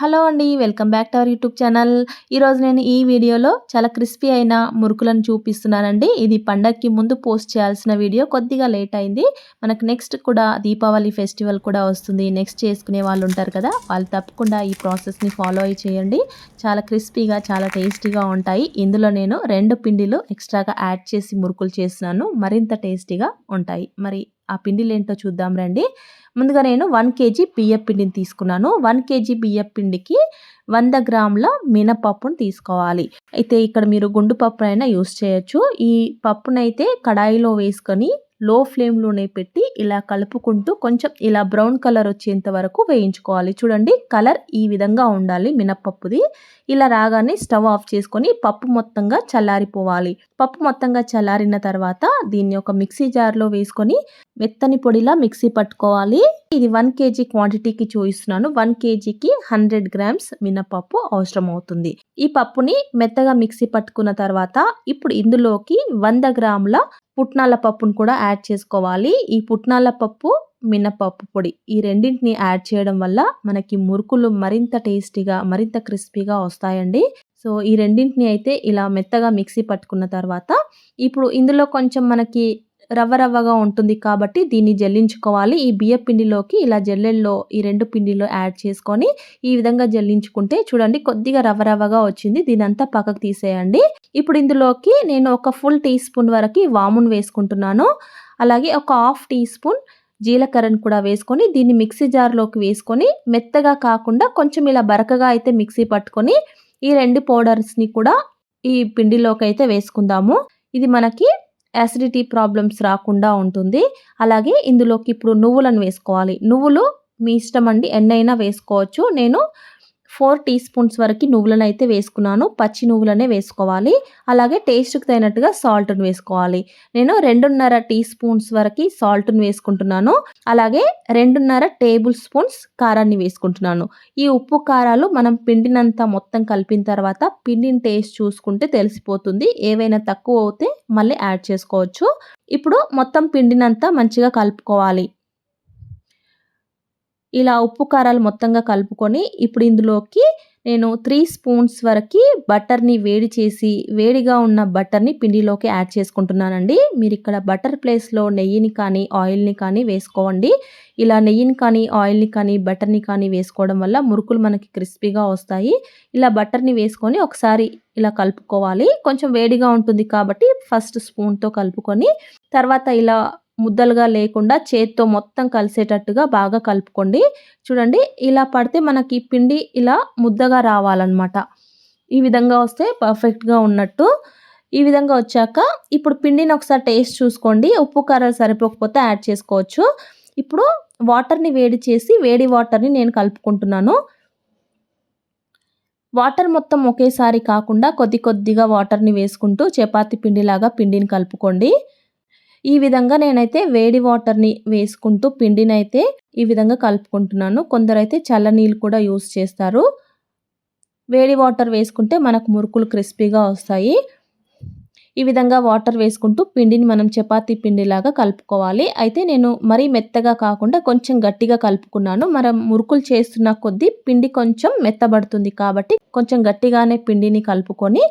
Hello అండి welcome back to our YouTube channel. ఈరోజు నేను ఈ వీడియోలో చాలా క్రిస్పీ అయిన మురుకులను చూపిస్తున్నానండి. ఇది పండగకి ముందు పోస్ట్ చేయాల్సిన వీడియో కొద్దిగా లేట్ అయింది. మనకు నెక్స్ట్ కూడా దీపావళి ఫెస్టివల్ కూడా వస్తుంది. నెక్స్ట్ చేసుకునే వాళ్ళు ఉంటారు కదా వాళ్ళు తప్పకుండా ఈ ప్రాసెస్ని ఫాలో అయి చేయండి. చాలా క్రిస్పీగా చాలా టేస్టీగా ఉంటాయి. ఇందులో నేను రెండు పిండిలు ఎక్స్ట్రాగా యాడ్ చేసి మురుకులు చేసినాను మరింత టేస్టీగా ఉంటాయి. మరి ఆ పిండిలు ఏంటో చూద్దాం రండి. ముందుగా నేను వన్ కేజీ బియ్యం పిండిని తీసుకున్నాను. వన్ కేజీ బియ్యం పిండికి వంద గ్రాముల మినపప్పును తీసుకోవాలి. అయితే ఇక్కడ మీరు గుండు పప్పు అయినా యూస్ చేయొచ్చు. ఈ పప్పునైతే కడాయిలో వేసుకొని లో ఫ్లేమ్లోనే పెట్టి ఇలా కలుపుకుంటూ కొంచెం ఇలా బ్రౌన్ కలర్ వచ్చేంత వరకు వేయించుకోవాలి. చూడండి కలర్ ఈ విధంగా ఉండాలి మినప్పప్పుది ఇలా రాగానే స్టవ్ ఆఫ్ చేసుకొని పప్పు మొత్తంగా చల్లారిపోవాలి. పప్పు మొత్తంగా చల్లారిన తర్వాత దీన్ని ఒక మిక్సీ జార్లో వేసుకొని మెత్తని పొడిలా మిక్సీ పట్టుకోవాలి. ఇది వన్ కేజీ క్వాంటిటీకి చూపిస్తున్నాను. వన్ కేజీకి హండ్రెడ్ గ్రామ్స్ మినపప్పు అవసరం అవుతుంది ఈ పప్పుని మెత్తగా మిక్సీ పట్టుకున్న తర్వాత ఇప్పుడు ఇందులోకి వంద గ్రాముల పుట్నాల పప్పును కూడా యాడ్ చేసుకోవాలి. ఈ పుట్నాల పప్పు మినపప్పు పొడి ఈ రెండింటిని యాడ్ చేయడం వల్ల మనకి మురుకులు మరింత టేస్టీగా మరింత క్రిస్పీగా వస్తాయండి. సో ఈ రెండింటిని అయితే ఇలా మెత్తగా మిక్సీ పట్టుకున్న తర్వాత ఇప్పుడు ఇందులో కొంచెం మనకి రవ్వ రవ్వగా ఉంటుంది కాబట్టి దీన్ని జల్లించుకోవాలి. ఈ బియ్య పిండిలోకి ఇలా జల్లెల్లో ఈ రెండు పిండిలో యాడ్ చేసుకొని ఈ విధంగా జల్లించుకుంటే చూడండి కొద్దిగా రవ్వ రవ్వగా వచ్చింది. దీని అంతా పక్కకు తీసేయండి. ఇప్పుడు ఇందులోకి నేను ఒక ఫుల్ టీ స్పూన్ వరకు వామును వేసుకుంటున్నాను. అలాగే ఒక హాఫ్ టీ స్పూన్ జీలకర్రను కూడా వేసుకొని దీన్ని మిక్సీ జార్లోకి వేసుకొని మెత్తగా కాకుండా కొంచెం ఇలా బరకగా అయితే మిక్సీ పట్టుకొని ఈ రెండు పౌడర్స్ని కూడా ఈ పిండిలోకి అయితే వేసుకుందాము. ఇది మనకి యాసిడిటీ ప్రాబ్లమ్స్ రాకుండా ఉంటుంది. అలాగే ఇందులోకి ఇప్పుడు నువ్వులను వేసుకోవాలి. నువ్వులు మీ ఇష్టం అండి ఎన్నైనా వేసుకోవచ్చు. నేను ఫోర్ టీ స్పూన్స్ వరకు నువ్వులను అయితే వేసుకున్నాను. పచ్చి నువ్వులనే వేసుకోవాలి. అలాగే టేస్ట్కి తగినట్టుగా సాల్ట్ను వేసుకోవాలి. నేను రెండున్నర టీ స్పూన్స్ వరకు సాల్ట్ను వేసుకుంటున్నాను. అలాగే రెండున్నర టేబుల్ స్పూన్స్ కారాన్ని వేసుకుంటున్నాను. ఈ ఉప్పు కారాలు మనం పిండినంత మొత్తం కలిపిన తర్వాత పిండిని టేస్ట్ చూసుకుంటే తెలిసిపోతుంది. ఏవైనా తక్కువ అవుతే మళ్ళీ యాడ్ చేసుకోవచ్చు. ఇప్పుడు మొత్తం పిండినంతా మంచిగా కలుపుకోవాలి. ఇలా ఉప్పు కారాలు మొత్తంగా కలుపుకొని ఇప్పుడు ఇందులోకి నేను త్రీ స్పూన్స్ వరకు బటర్ని వేడి చేసి వేడిగా ఉన్న బటర్ని పిండిలోకి యాడ్ చేసుకుంటున్నానండి. మీరు ఇక్కడ బటర్ ప్లేస్లో నెయ్యిని కానీ ఆయిల్ని కానీ వేసుకోండి. ఇలా నెయ్యిని కానీ ఆయిల్ని కానీ బటర్ని కానీ వేసుకోవడం వల్ల మురుకులు మనకి క్రిస్పీగా వస్తాయి. ఇలా బటర్ని వేసుకొని ఒకసారి ఇలా కలుపుకోవాలి. కొంచెం వేడిగా ఉంటుంది కాబట్టి ఫస్ట్ స్పూన్తో కలుపుకొని తర్వాత ఇలా ముద్దలుగా లేకుండా చేత్తో మొత్తం కలిసేటట్టుగా బాగా కలుపుకోండి. చూడండి ఇలా పడితే మనకి పిండి ఇలా ముద్దగా రావాలన్నమాట. ఈ విధంగా వస్తే పర్ఫెక్ట్గా ఉన్నట్టు. ఈ విధంగా వచ్చాక ఇప్పుడు పిండిని ఒకసారి టేస్ట్ చూసుకోండి. ఉప్పు కారాలు సరిపోకపోతే యాడ్ చేసుకోవచ్చు. ఇప్పుడు వాటర్ని వేడి చేసి వేడి వాటర్ని నేను కలుపుకుంటున్నాను. వాటర్ మొత్తం ఒకేసారి కాకుండా కొద్ది కొద్దిగా వాటర్ని వేసుకుంటూ చపాతి పిండిలాగా పిండిని కలుపుకోండి. ఈ విధంగా నేనైతే వేడి వాటర్ని వేసుకుంటూ పిండిని అయితే ఈ విధంగా కలుపుకుంటున్నాను. కొందరైతే చల్ల నీళ్ళు కూడా యూస్ చేస్తారు. వేడి వాటర్ వేసుకుంటే మనకు మురుకులు క్రిస్పీగా వస్తాయి. ఈ విధంగా వాటర్ వేసుకుంటూ పిండిని మనం చపాతీ పిండిలాగా కలుపుకోవాలి. అయితే నేను మరీ మెత్తగా కాకుండా కొంచెం గట్టిగా కలుపుకున్నాను. మనం మురుకులు చేస్తున్న కొద్దీ పిండి కొంచెం మెత్తబడుతుంది కాబట్టి కొంచెం గట్టిగానే పిండిని కలుపుకొని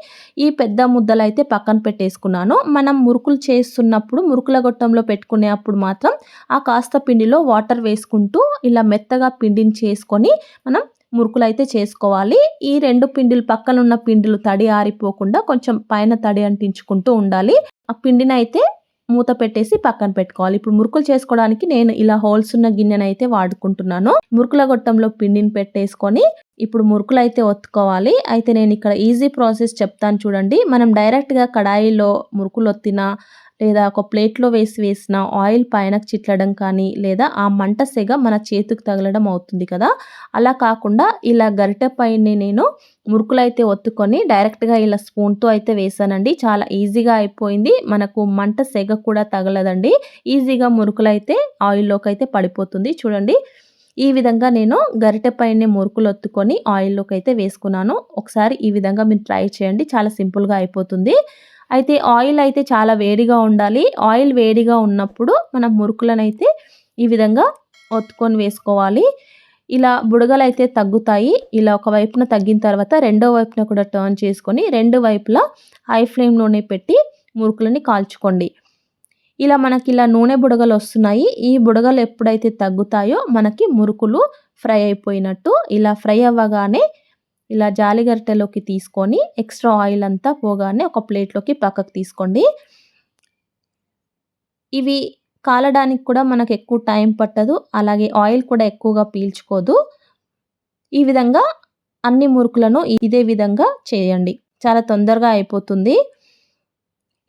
ఈ పెద్ద ముద్దలు అయితే పక్కన పెట్టేసుకున్నాను. మనం మురుకులు చేస్తున్నప్పుడు మురుకుల గొట్టంలో పెట్టుకునే అప్పుడు మాత్రం ఆ కాస్త పిండిలో వాటర్ వేసుకుంటూ ఇలా మెత్తగా పిండిని చేసుకొని మనం మురుకులు అయితే చేసుకోవాలి. ఈ రెండు పిండిలు పక్కన ఉన్న పిండిలు తడి ఆరిపోకుండా కొంచెం పైన తడి అంటించుకుంటూ ఉండాలి. ఆ పిండిని అయితే మూత పెట్టేసి పక్కన పెట్టుకోవాలి. ఇప్పుడు మురుకులు చేసుకోవడానికి నేను ఇలా హోల్స్ ఉన్న గిన్నెనైతే వాడుకుంటున్నాను. మురుకుల గొట్టంలో పిండిని పెట్టేసుకొని ఇప్పుడు మురుకులు అయితే ఒత్తుకోవాలి. అయితే నేను ఇక్కడ ఈజీ ప్రాసెస్ చెప్తాను చూడండి. మనం డైరెక్ట్గా కడాయిలో మురుకులు ఒత్తినా లేదా ఒక ప్లేట్లో వేసి వేసిన ఆయిల్ పైనకు చిట్లడం కానీ లేదా ఆ మంట సెగ మన చేతికి తగలడం అవుతుంది కదా. అలా కాకుండా ఇలా గరిటె పైన నేను మురుకులు అయితే ఒత్తుకొని డైరెక్ట్గా ఇలా స్పూన్తో అయితే వేసానండి. చాలా ఈజీగా అయిపోయింది. మనకు మంట సెగ కూడా తగలదండి. ఈజీగా మురుకులు అయితే ఆయిల్లోకి అయితే పడిపోతుంది. చూడండి. ఈ విధంగా నేను గరిటె పైన మురుకులు ఒత్తుకొని ఆయిల్లోకి అయితే వేసుకున్నాను. ఒకసారి ఈ విధంగా మీరు ట్రై చేయండి. చాలా సింపుల్గా అయిపోతుంది. అయితే ఆయిల్ అయితే చాలా వేడిగా ఉండాలి. ఆయిల్ వేడిగా ఉన్నప్పుడు మనం మురుకులను అయితే ఈ విధంగా ఒత్తుకొని వేసుకోవాలి. ఇలా బుడగలు అయితే తగ్గుతాయి. ఇలా ఒక వైపున తగ్గిన తర్వాత రెండో వైపున కూడా టర్న్ చేసుకొని రెండు వైపులా హై ఫ్లేమ్లోనే పెట్టి మురుకులని కాల్చుకోండి. ఇలా మనకి ఇలా నూనె బుడగలు వస్తున్నాయి. ఈ బుడగలు ఎప్పుడైతే తగ్గుతాయో మనకి మురుకులు ఫ్రై అయిపోయినట్టు ఇలా ఫ్రై అవ్వగానే ఇలా జాలిగరిటెలోకి తీసుకొని ఎక్స్ట్రా ఆయిల్ అంతా పోగానే ఒక ప్లేట్లోకి పక్కకు తీసుకోండి. ఇవి కాలడానికి కూడా మనకు ఎక్కువ టైం పట్టదు. అలాగే ఆయిల్ కూడా ఎక్కువగా పీల్చుకోదు. ఈ విధంగా అన్ని మురుకులను ఇదే విధంగా చేయండి. చాలా తొందరగా అయిపోతుంది.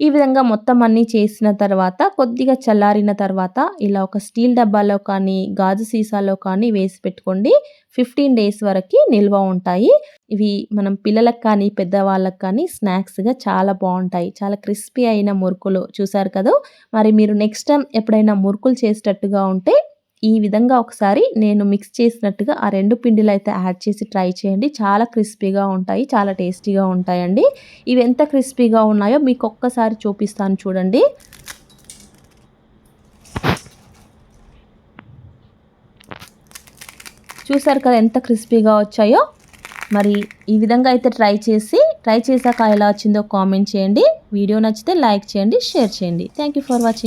ఈ విధంగా మొత్తం అన్నీ చేసిన తర్వాత కొద్దిగా చల్లారిన తర్వాత ఇలా ఒక స్టీల్ డబ్బాలో కానీ గాజు సీసాలో కానీ వేసి పెట్టుకోండి. ఫిఫ్టీన్ డేస్ వరకు నిల్వ ఉంటాయి. ఇవి మనం పిల్లలకు కానీ పెద్దవాళ్ళకి కానీ స్నాక్స్గా చాలా బాగుంటాయి. చాలా క్రిస్పీ అయిన మురుకులు చూసారు కదా? మరి మీరు నెక్స్ట్ టైం ఎప్పుడైనా మురుకులు చేసేటట్టుగా ఉంటే ఈ విధంగా ఒకసారి నేను మిక్స్ చేసినట్టుగా ఆ రెండు పిండిలు అయితే యాడ్ చేసి ట్రై చేయండి. చాలా క్రిస్పీగా ఉంటాయి చాలా టేస్టీగా ఉంటాయండి. ఇవి ఎంత క్రిస్పీగా ఉన్నాయో మీకు ఒక్కసారి చూపిస్తాను చూడండి. చూసారు కదా ఎంత క్రిస్పీగా వచ్చాయో? మరి ఈ విధంగా అయితే ట్రై చేసి ట్రై చేశాక ఎలా వచ్చిందో కామెంట్ చేయండి. వీడియో నచ్చితే లైక్ చేయండి షేర్ చేయండి. Thank for watching